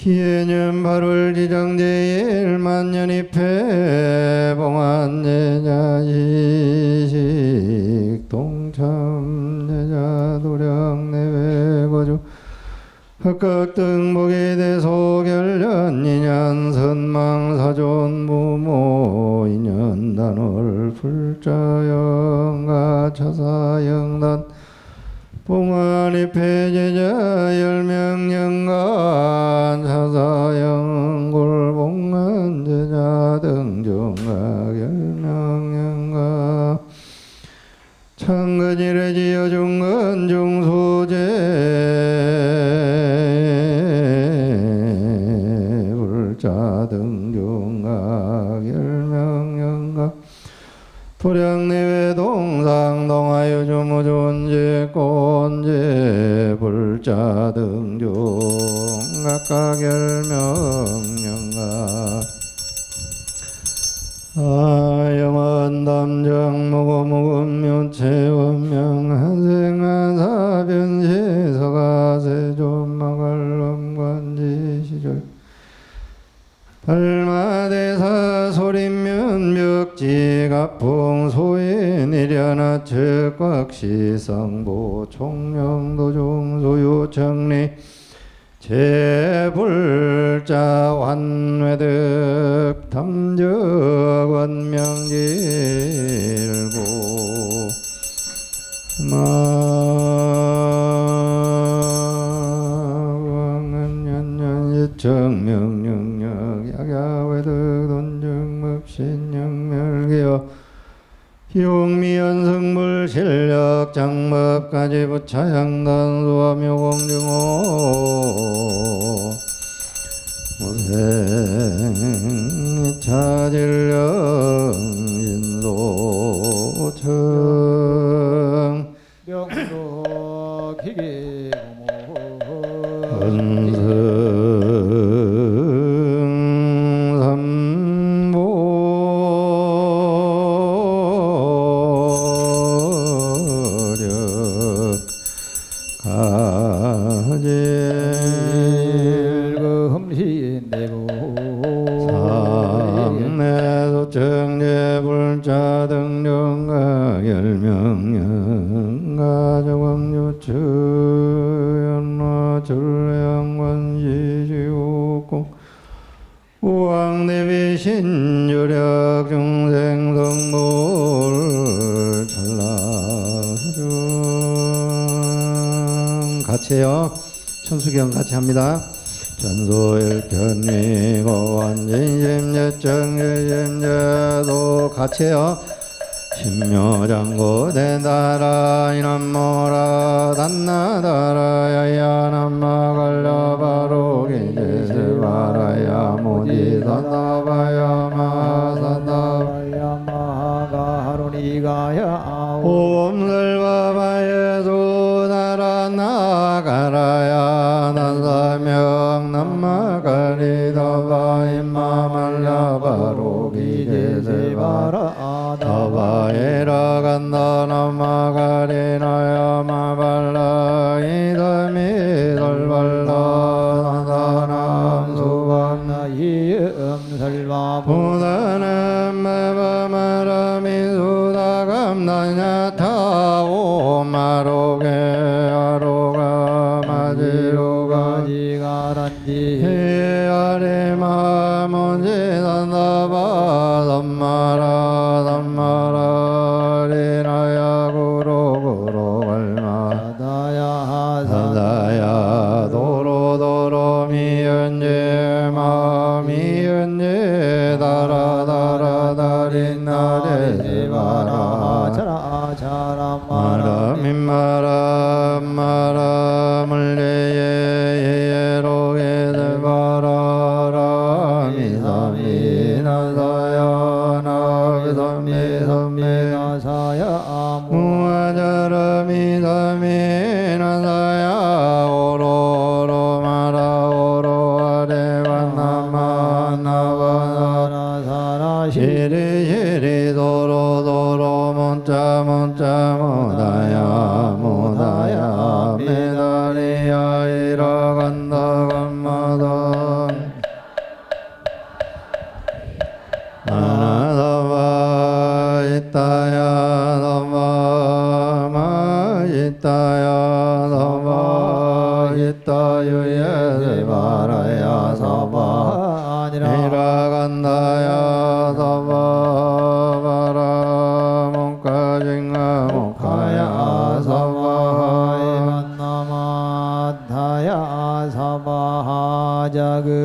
기해년 8월 지정제일 만년입회 봉안제자 이식 동참제자 도량 내외 거주. 흑각등 복이 대소 결련 인연 선망 사존 무모 인연 단월 불자영가 차사영단 봉안이 폐제자 열명영간 차사영골 봉안제자 등중각 열명영가. 창근이래 지어중근 중소 가풍 소인 일연하 측곽시 성보 총명도 중소유 정리 제불자 환회득 탐적 원명질고 마 용미연성물 실력 장법까지 부차양단 수화묘공증호. 무생 차질령 같이 해요. 천수경 같이 합니다. 전소일편미고 완진심예정예심예도 같이 해요. 신묘장고 대다라 이남모라 단나다라 야야 남마 갈라바로 기제세바라야 모지산다바야 마산다 야마가 하루니가야 아오. 옴설바바예 수나라 나 Jiri jiri doro doro monta monta monta ya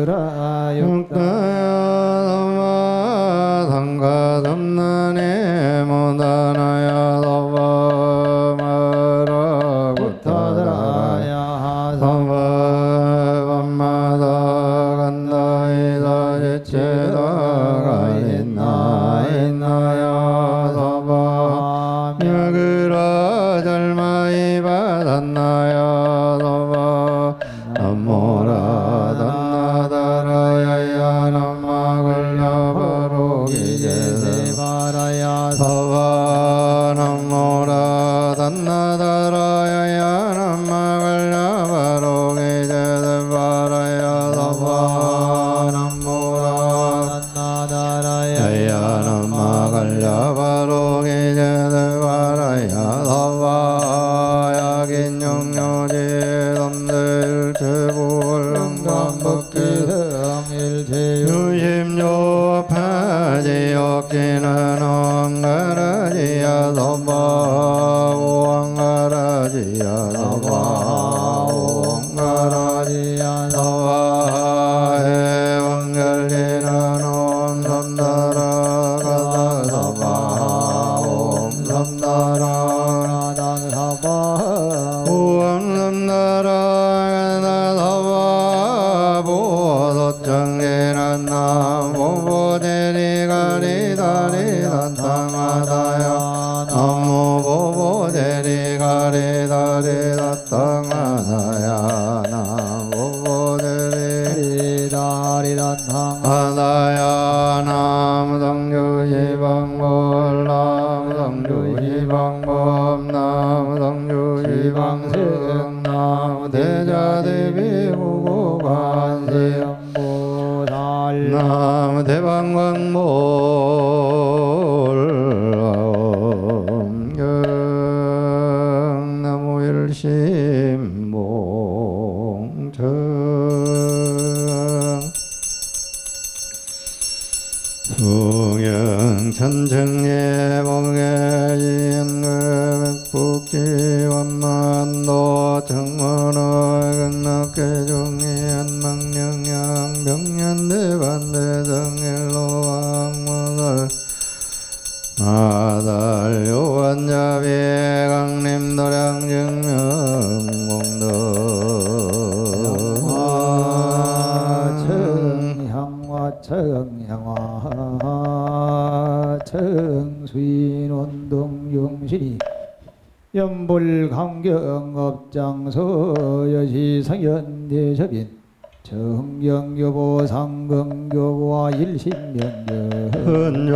수라 육다야 남마 당가 담나네 모다나 전정에 영양화 청수인원동 용신이 연불강경업장소 여시상연대접인 정경교보 상경교보와 일신면전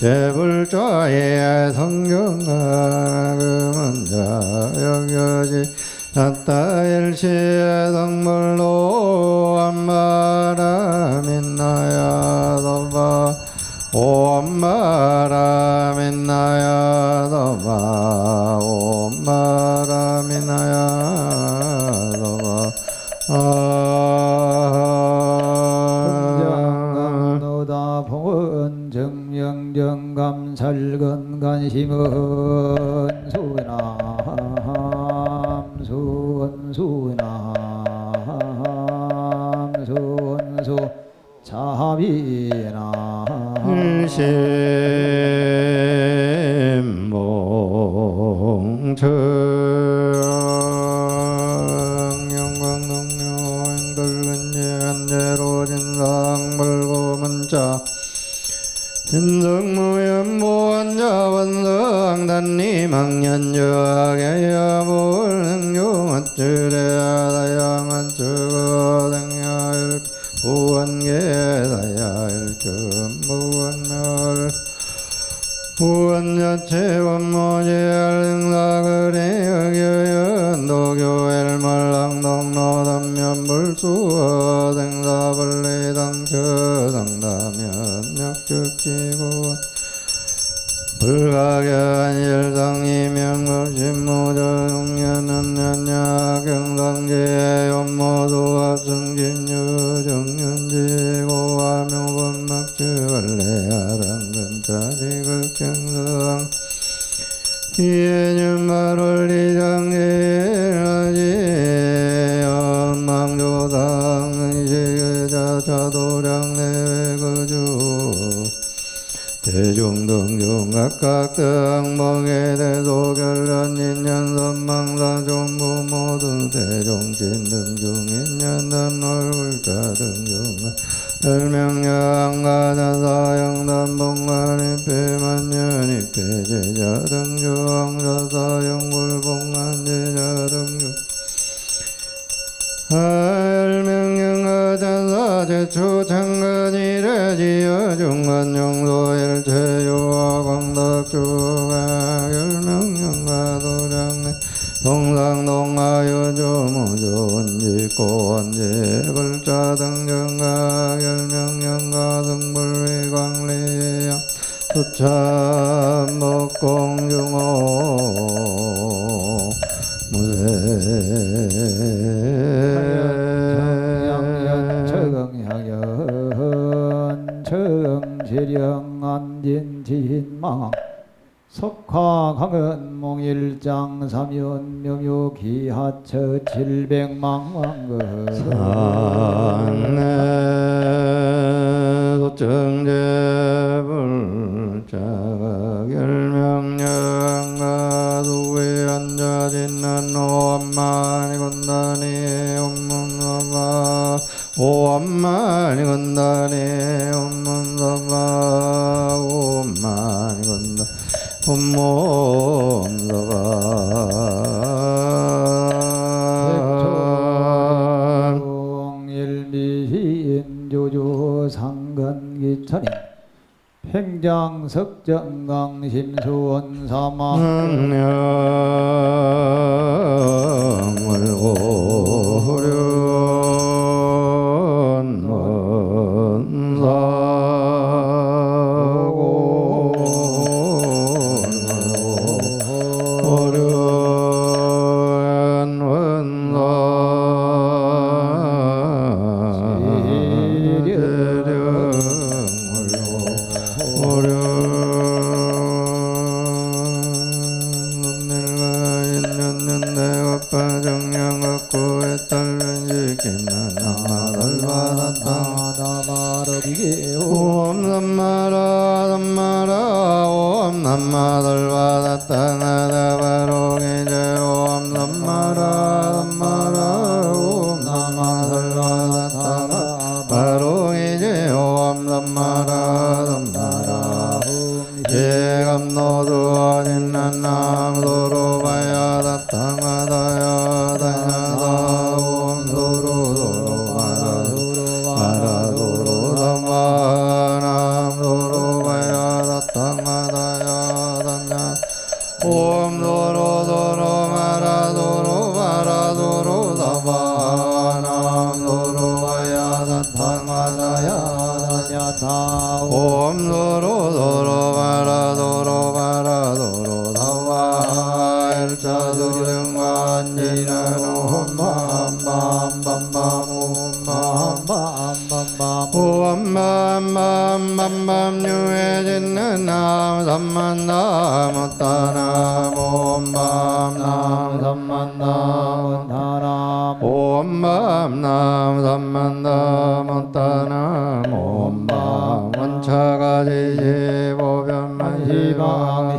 제불조의 성경나금은자 여겨지 나타일시의 성물로 안마라. 제로 진상 벌고 문자. 진성무연무한자 원성 단리망년저하게 야 불능중어찌래야다양한 주거등야일 부원계다야일 금부원멸 부원자체 원모제알능사그리 여겨연 도교엘 말랑동로담면불수 지고 불가견 일상이명급신무저용년은 년야 경상제 연모도합승진유정윤지고와 묘건막주걸레아랑근자지극경성 이해 각각 등봉의 대소결련 인연 선망사 종부 모두 대종 진 등 중 인연단 얼굴자 등중. 혈명양가자사영단봉관입회만년입회 제자 등중. 자사영불봉관제자 등중. 제초 창간이래 지어 중간용 동상동하여 조무조원지고원제 불자 등정가 열명령가 등불위 광리야 수참목공중호 양연 무세 처경향연 처경지령 안진진망 석화강은 몽일장 삼연 명요 기하처 칠백망왕거 산내 소청제불자가 열명령가 도에 앉아진난 오엄마니 건다니 옴문서바 오엄마니 건다니 옴 옴문서바 일미인 조조 상근기천인 팽장석정강심수원 사마 능령을 오련 Krishna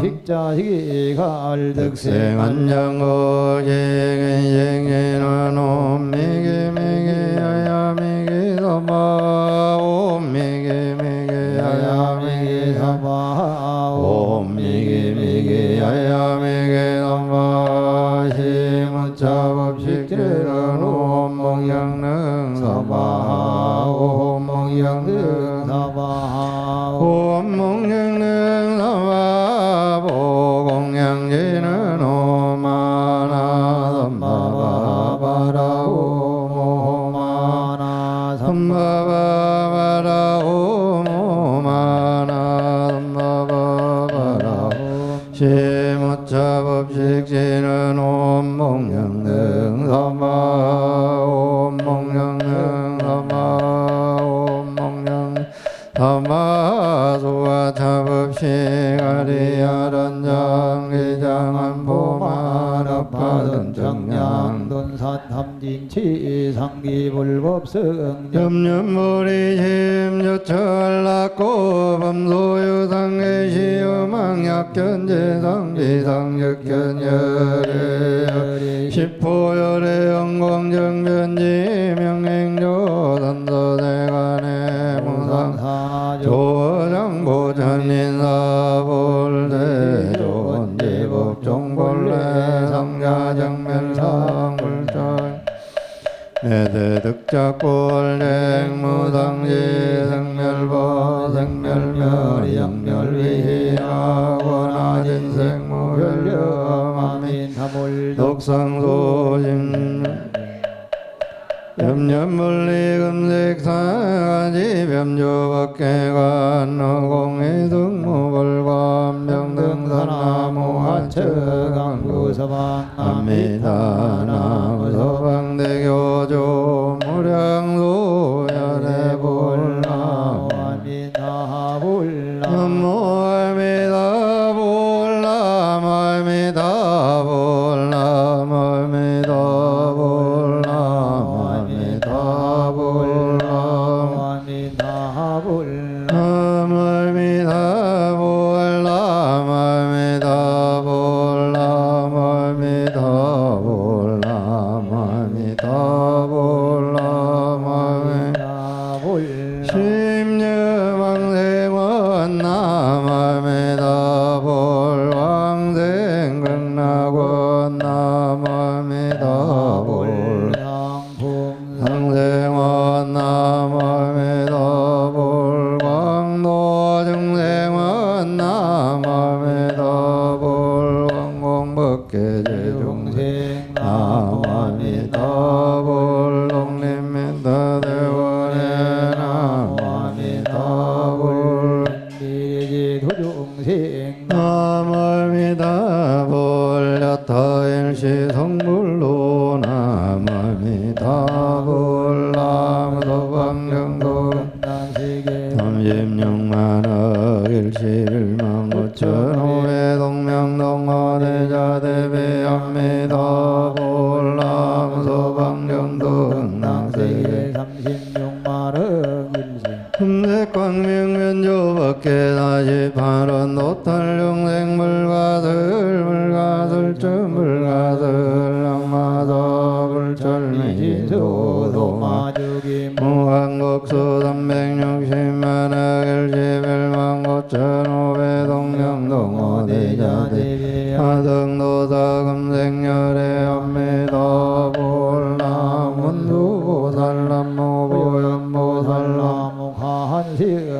흑자 희갈 득생 안장고 예행예행노 미기미기하야 미기도마 시 무차법식시는 옴목령능 삼아 온몽영능 삼아 온몽영 삼아 소화차법식 아리아란장 리장한보만업파던 정량돈산탐진치 상기불법스 Oh. 일실망 어쩌노 对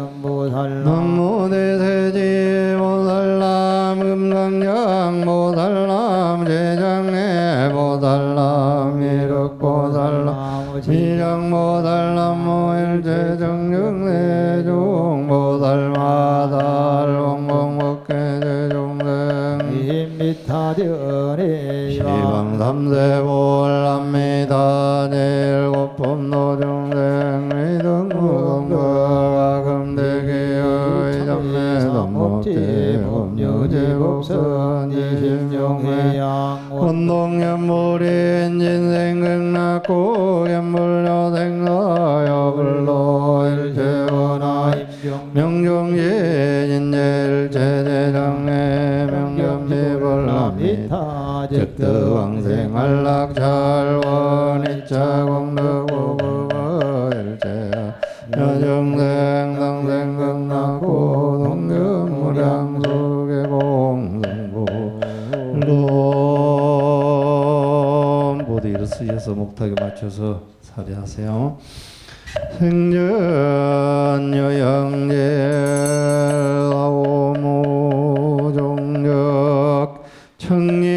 낳고 엠물려 생하여 불러 일제원하 명종예인일 제대장례 명전비불합니다 즉드왕생활락잘원이차공덕오구일제야. 일어서셔서 목탁에 맞춰서 사례하세요. 생전 여영제 라오모 종력 청리